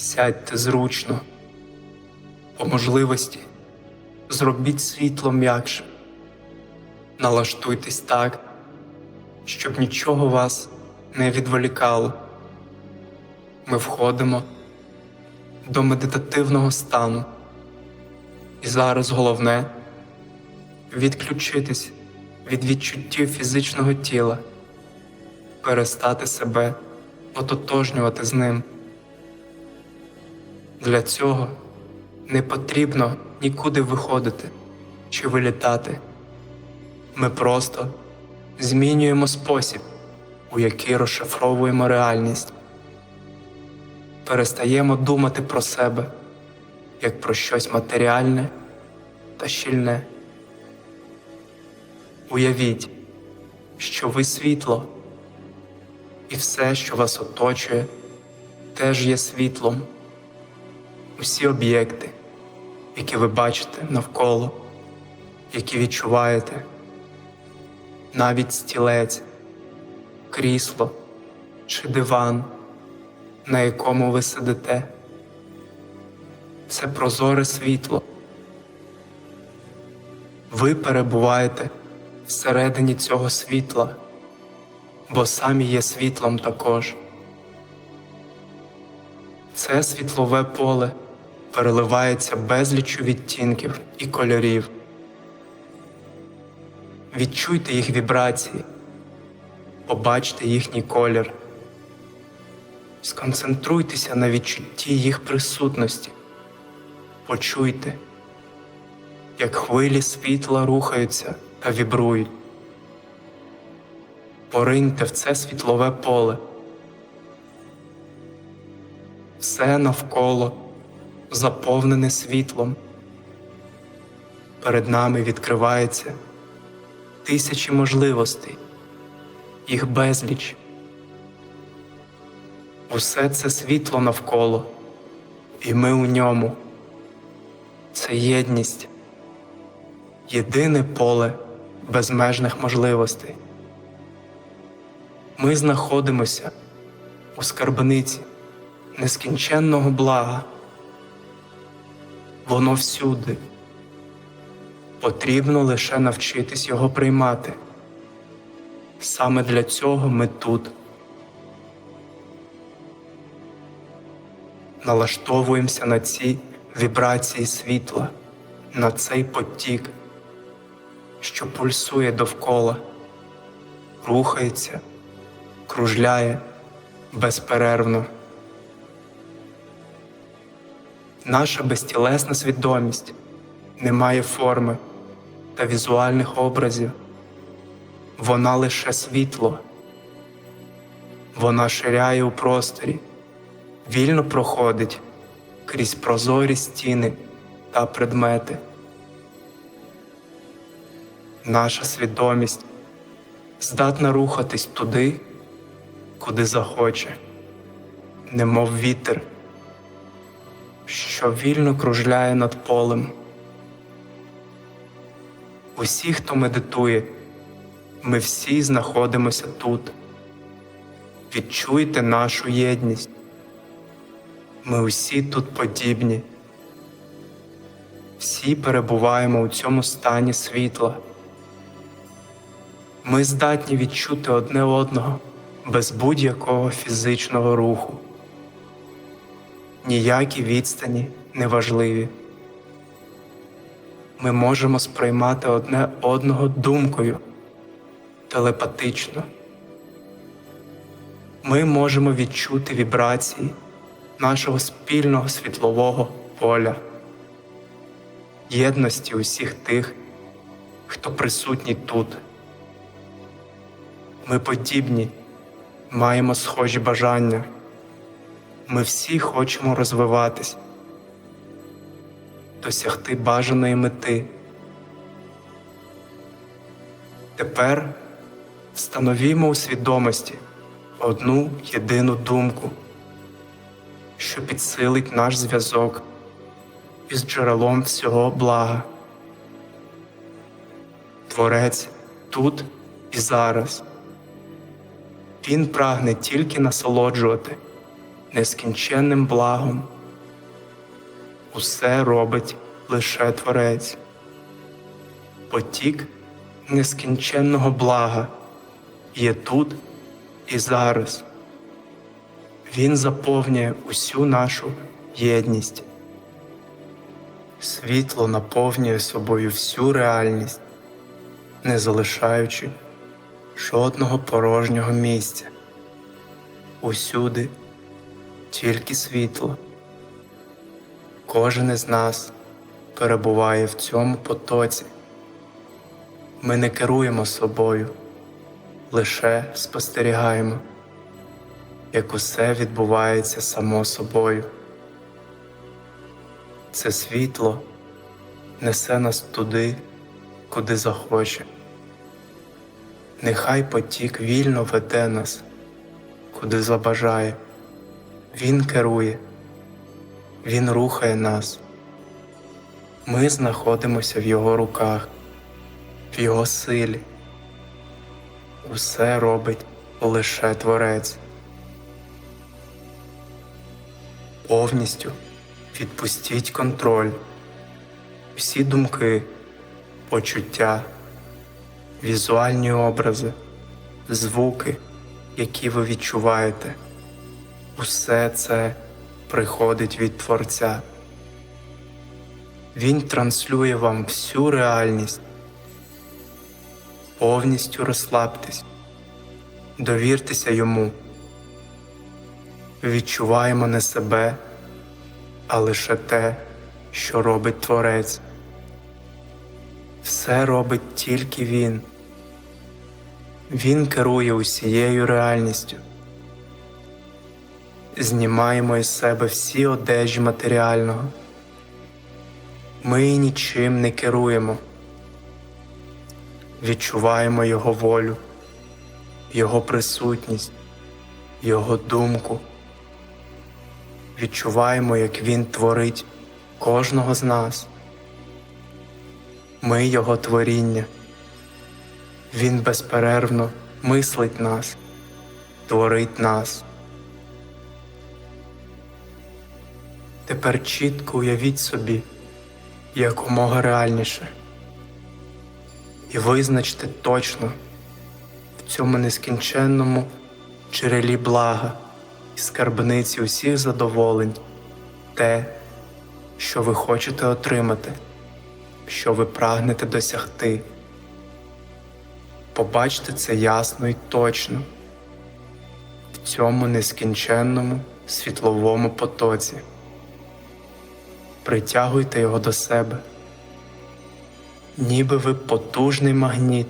Сядьте зручно, по можливості зробіть світло м'якше, налаштуйтесь так, щоб нічого вас не відволікало. Ми входимо до медитативного стану. І зараз головне відключитись від відчуттів фізичного тіла, перестати себе ототожнювати з ним. Для цього не потрібно нікуди виходити чи вилітати. Ми просто змінюємо спосіб, у який розшифровуємо реальність. Перестаємо думати про себе як про щось матеріальне та щільне. Уявіть, що ви світло, і все, що вас оточує, теж є світлом. Усі об'єкти, які ви бачите навколо, які відчуваєте, навіть стілець, крісло чи диван, на якому ви сидите, це прозоре світло. Ви перебуваєте всередині цього світла, бо самі є світлом також. Це світлове поле переливається безліччю відтінків і кольорів. Відчуйте їх вібрації, побачте їхній колір, сконцентруйтеся на відчутті їх присутності, почуйте, як хвилі світла рухаються та вібрують. Пориньте в це світлове поле. Все навколо заповнене світлом. Перед нами відкривається тисячі можливостей, їх безліч. Усе це світло навколо, і ми у ньому. Це єдність, єдине поле безмежних можливостей. Ми знаходимося у скарбниці нескінченного блага. Воно всюди. Потрібно лише навчитись його приймати. Саме для цього ми тут. Налаштовуємося на ці вібрації світла, на цей потік, що пульсує довкола, рухається, кружляє безперервно. Наша безтілесна свідомість не має форми та візуальних образів. Вона лише світло. Вона ширяє у просторі, вільно проходить крізь прозорі стіни та предмети. Наша свідомість здатна рухатись туди, куди захоче, немов вітер що вільно кружляє над полем. Усі, хто медитує, ми всі знаходимося тут. Відчуйте нашу єдність. Ми усі тут подібні. Всі перебуваємо у цьому стані світла. Ми здатні відчути одне одного без будь-якого фізичного руху ніякі відстані не важливі. Ми можемо сприймати одне одного думкою телепатично. Ми можемо відчути вібрації нашого спільного світлового поля, єдності усіх тих, хто присутній тут. Ми подібні, маємо схожі бажання. Ми всі хочемо розвиватись, досягти бажаної мети. Тепер встановімо у свідомості одну єдину думку, що підсилить наш зв'язок із джерелом всього блага. Творець тут і зараз. Він прагне тільки насолоджувати нескінченним благом. Усе робить лише Творець. Потік нескінченного блага є тут і зараз. Він заповнює усю нашу єдність. Світло наповнює собою всю реальність, не залишаючи жодного порожнього місця. Усюди тільки світло. Кожен із нас перебуває в цьому потоці. Ми не керуємо собою, лише спостерігаємо, як усе відбувається само собою. Це світло несе нас туди, куди захоче. Нехай потік вільно веде нас, куди забажає. Він керує, Він рухає нас. Ми знаходимося в Його руках, в Його силі. Усе робить лише Творець. Повністю відпустіть контроль, всі думки, почуття, візуальні образи, звуки, які ви відчуваєте. Усе це приходить від Творця. Він транслює вам всю реальність. Повністю розслабтесь, довіртеся йому. Відчуваємо не себе, а лише те, що робить Творець. Все робить тільки Він. Він керує усією реальністю. Знімаємо із себе всі одежі матеріального. Ми нічим не керуємо. Відчуваємо Його волю, Його присутність, Його думку. Відчуваємо, як Він творить кожного з нас. Ми Його творіння. Він безперервно мислить нас, творить нас. Тепер чітко уявіть собі якомога реальніше і визначте точно в цьому нескінченному джерелі блага і скарбниці усіх задоволень те, що ви хочете отримати, що ви прагнете досягти. Побачте це ясно і точно в цьому нескінченному світловому потоці. Притягуйте його до себе, ніби ви потужний магніт.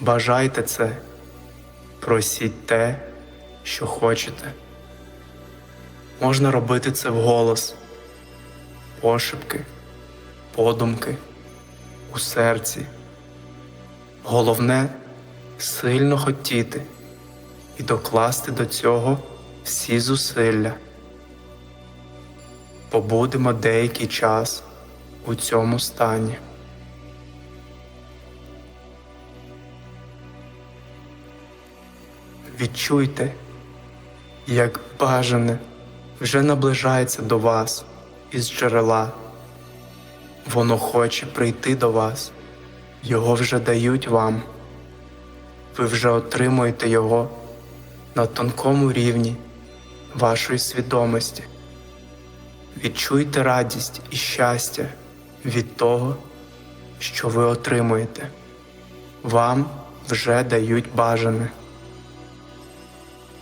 Бажайте це, просіть те, що хочете. Можна робити це вголос, пошепки, подумки, у серці. Головне сильно хотіти і докласти до цього всі зусилля. Побудемо деякий час у цьому стані. Відчуйте, як бажане вже наближається до вас із джерела. Воно хоче прийти до вас, його вже дають вам. Ви вже отримуєте його на тонкому рівні вашої свідомості. Відчуйте радість і щастя від того, що ви отримуєте. Вам вже дають бажане.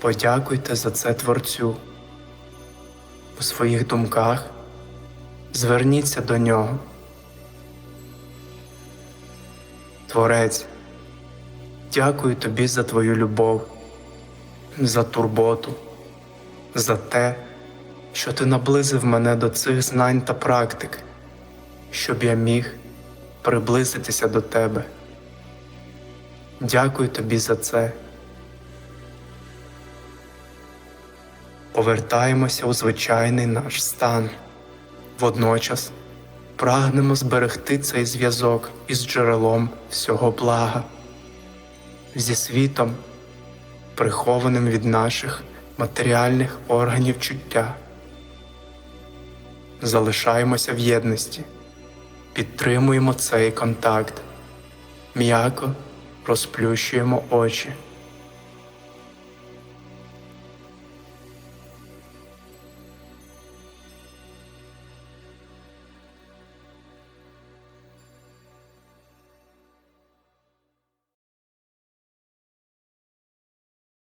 Подякуйте за це Творцю. У своїх думках зверніться до нього. Творець, дякую тобі за твою любов, за турботу, за те, що ти наблизив мене до цих знань та практик, щоб я міг приблизитися до тебе. Дякую тобі за це. Повертаємося у звичайний наш стан. Водночас прагнемо зберегти цей зв'язок із джерелом всього блага, зі світом, прихованим від наших матеріальних органів чуття. Залишаємося в єдності, підтримуємо цей контакт, м'яко розплющуємо очі.